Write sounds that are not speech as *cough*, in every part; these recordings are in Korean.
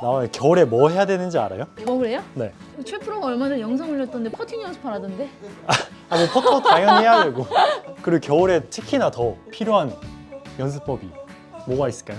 나와 겨울에 뭐 해야 되는지 알아요? 뭐 그래요? 네. 최 프로가 얼마 전에 영상 올렸던데 퍼팅 연습하라던데 아, 뭐 퍼터 당연히 해야 되고. 그리고 겨울에 특히나 더 필요한 연습법이 뭐가 있을까요?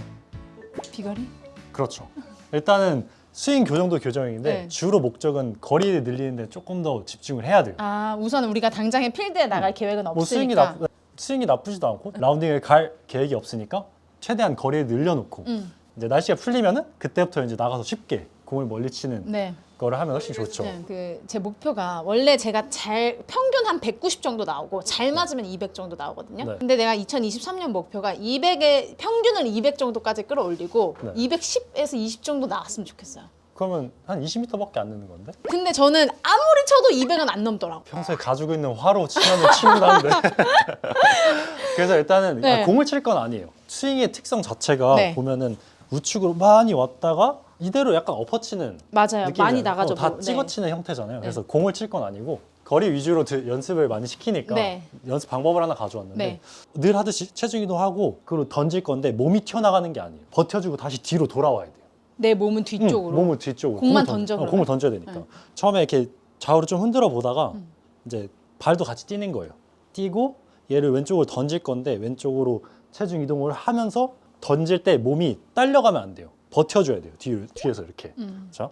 비거리? 그렇죠. 일단은 스윙 교정도 교정인데 네. 주로 목적은 거리를 늘리는데 조금 더 집중을 해야 돼요. 아 우선 우리가 당장에 필드에 나갈 계획은 뭐 스윙이 없으니까 나 스윙이 나쁘지도 않고 라운딩을 갈 계획이 없으니까 최대한 거리를 늘려놓고 음. 이제 날씨가 풀리면은 그때부터 이제 나가서 쉽게 공을 멀리 치는 네. 거를 하면 훨씬 좋죠. 네, 그제 목표가 원래 제가 잘 평균 한 190 정도 나오고 잘 맞으면 200 정도 나오거든요. 네. 근데 내가 2023년 목표가 200에 평균을 200 정도까지 끌어올리고 네. 210에서 20 정도 나왔으면 좋겠어요. 그러면 한 20m밖에 안 느는 건데? 근데 저는 아무리 쳐도 200은 안 넘더라고. 평소에 가지고 있는 화로 치면 치는다는데. *laughs* 그래서 일단은 네. 아, 공을 칠 건 아니에요. 스윙의 특성 자체가 네. 보면은 우측으로 많이 왔다가 이대로 약간 엎어치는 맞아요. 느낌이 많이 나가죠. 다 뭐. 네. 찍어치는 형태잖아요. 그래서 공을 칠 건 아니고 거리 위주로 드- 연습을 많이 시키니까 네. 연습 방법을 하나 가져왔는데 네. 늘 하듯이 체중 이동하고 그리고 던질 건데 몸이 튀어나가는 게 아니에요. 버텨주고 다시 뒤로 돌아와야 돼요. 내 몸은 뒤쪽으로. 응, 몸을 뒤쪽으로. 공만 던- 던져, 어. 공을 던져야 되니까. 네. 처음에 이렇게 좌우로 좀 흔들어 보다가 음. 이제 발도 같이 뛰는 거예요. 뛰고 얘를 왼쪽으로 던질 건데 왼쪽으로 체중 이동을 하면서 던질 때 몸이 딸려가면 안 돼요. 버텨줘야 돼요. 뒤, 뒤에서 이렇게. 음. 자.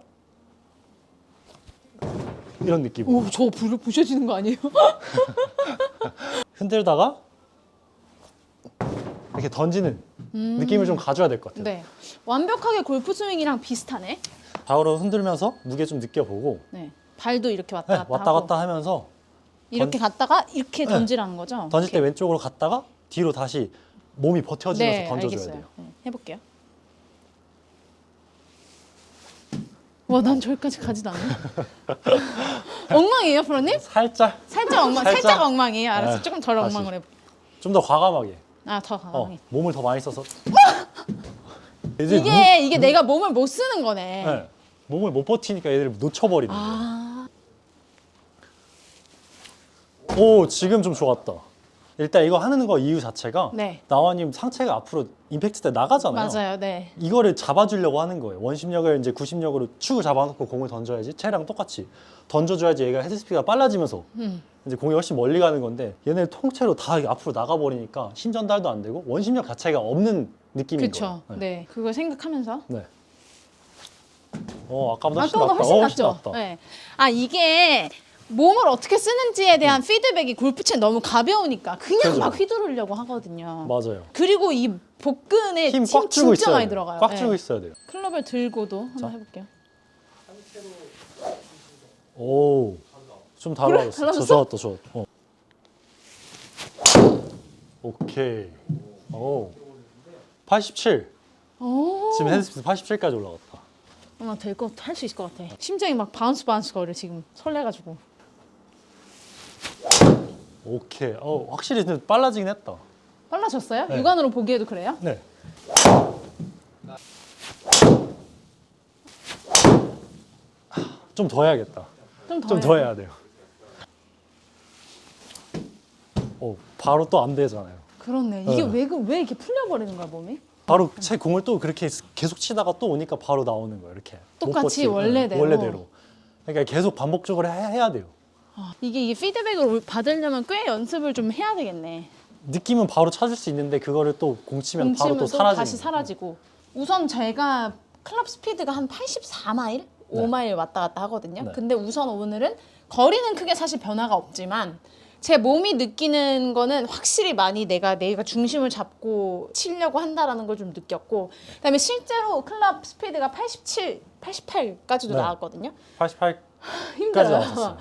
이런 느낌으로. 오, 저 불을 부셔지는 거 아니에요? *laughs* 흔들다가 이렇게 던지는 느낌을 좀 가져야 될 것 같아요. 음. 네. 완벽하게 골프 스윙이랑 비슷하네. 좌우로 흔들면서 무게 좀 느껴보고 네. 발도 이렇게 왔다 네, 갔다 왔다 하고. 갔다 하면서 이렇게 갔다가 이렇게 네. 던지라는 거죠. 던질 때. 왼쪽으로 갔다가 뒤로 다시 몸이 버텨지면서 네, 던져줘야 알겠어요. 돼요. 네, 해볼게요. 와, 난 저기까지 가지도 않네. *laughs* 엉망이에요, 프로님? 살짝 살짝 엉망, 살짝, 살짝. 엉망이에요. 알았어, 네, 조금 덜 다시. 엉망을 해볼게. 좀 더 과감하게 아, 더 어, 과감하게. 몸을 더 많이 써서 *laughs* 이제 이게 이게 내가 몸을 못 쓰는 거네. 몸, 네, 몸을 못 버티니까 얘를 놓쳐버리는 거예요. 아, 오 지금 좀 좋았다. 일단 이거 하는 거 이유 자체가 네. 나와님 상체가 앞으로 임팩트 때 나가잖아요. 맞아요, 네. 이거를 잡아주려고 하는 거예요. 원심력을 이제 90력으로 축을 잡아놓고 공을 던져야지 채랑 똑같이 던져줘야지 얘가 헤드스피드가 빨라지면서 음. 이제 공이 훨씬 멀리 가는 건데 얘네 통째로 다 앞으로 나가버리니까 힘 전달도 안 되고 원심력 자체가 없는 느낌인 그렇죠. 거예요. 네. 그걸 생각하면서. 네. 어 아까보다 훨씬 아까보다 낫다. 훨씬 어, 낫죠. 낫다. 네. 아 이게 몸을 어떻게 쓰는지에 대한 피드백이 골프채 너무 가벼우니까 그냥 그죠. 막 휘두르려고 하거든요. 맞아요. 그리고 이 복근에 힘 힘 꽉 주고 진짜 많이. 들어가요. 꽉 네. 주고 있어야 돼요. 클럽을 들고도 한번 자. 해볼게요. 오. 좀 달라졌어. 저 달라졌어? 좋았다, 좋았다. 어. 오케이. 오. 87. 오, 지금 헤드스피드 87까지 올라갔다. 아마 될것 할수 있을 것 같아. 심장이 막 바운스 바운스 거려 지금 설레가지고. 오케이. 어, 확실히 좀 빨라지긴 했다. 빨라졌어요? 네. 육안으로 보기에도 그래요? 네. 좀 더 해야겠다. 좀 더. 좀 더 해야 돼요. 어, 바로 또 안 되잖아요. 그렇네. 이게 네. 왜, 그- 왜 이렇게 풀려버리는 거야 몸이? 바로 제 공을 또 그렇게 계속 치다가 또 오니까 바로 나오는 거예요. 이렇게. 못 똑같이 버티고. 원래대로. 원래대로. 그러니까 계속 반복적으로 해, 해야 돼요. 아, 이게 이 피드백을 올- 받으려면 꽤 연습을 좀 해야 되겠네. 느낌은 바로 찾을 수 있는데 그거를 또 공치면 바로 또또 사라지는 다시 거예요. 사라지고. 우선 제가 클럽 스피드가 한 84마일, 5마일 왔다 갔다 하거든요. 네. 근데 우선 오늘은 거리는 크게 사실 변화가 없지만 제 몸이 느끼는 거는 확실히 많이 내가 내가 중심을 잡고 치려고 한다라는 걸 좀 느꼈고 그다음에 실제로 클럽 스피드가 87, 88까지도 네. 나왔거든요. 88 *laughs* 힘들어요. 나왔었어요.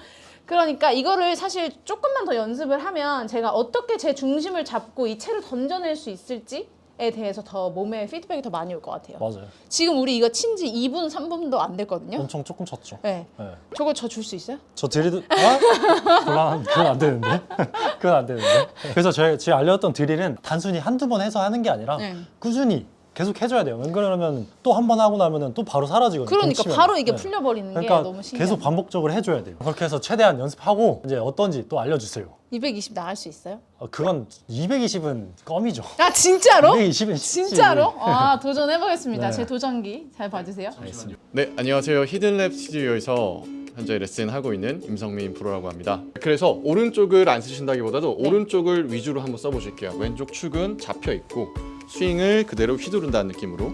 그러니까 이거를 사실 조금만 더 연습을 하면 제가 어떻게 제 중심을 잡고 이 채를 던져낼 수 있을지 에 대해서 더 몸에 피드백이 더 많이 올 것 같아요. 맞아요. 지금 우리 이거 친 지 2분, 3분도 안 됐거든요. 엄청 조금 쳤죠. 네. 네. 저거 저 줄 수 있어요? 저 드리드 아? 곤란 그건 안 되는데 *laughs* 그건 안 되는데 그래서 제가 제가 알려줬던 드릴은 단순히 한두 번 해서 하는 게 아니라 네. 꾸준히 계속 해줘야 돼요. 왜 그러면 또 한 번 하고 나면은 또 바로 사라지거든요. 그러니까 공 치면. 바로 이게 네. 풀려버리는 그러니까 게 너무 신기해. 계속 반복적으로 해줘야 돼요. 그렇게 해서 최대한 연습하고 이제 어떤지 또 알려주세요. 220 나갈 수 있어요? 어, 그건 220은 껌이죠. 아 진짜로? 220은 진짜로? 아 도전해보겠습니다. *laughs* 네. 제 도전기 잘 봐주세요. 알겠습니다. 네, 안녕하세요. 히든랩 스튜디오에서 현재 레슨 하고 있는 임성민 프로라고 합니다. 그래서 오른쪽을 안 쓰신다기보다도 네. 오른쪽을 위주로 한번 써보실게요. 왼쪽 축은 잡혀 있고 스윙을 그대로 휘두른다는 느낌으로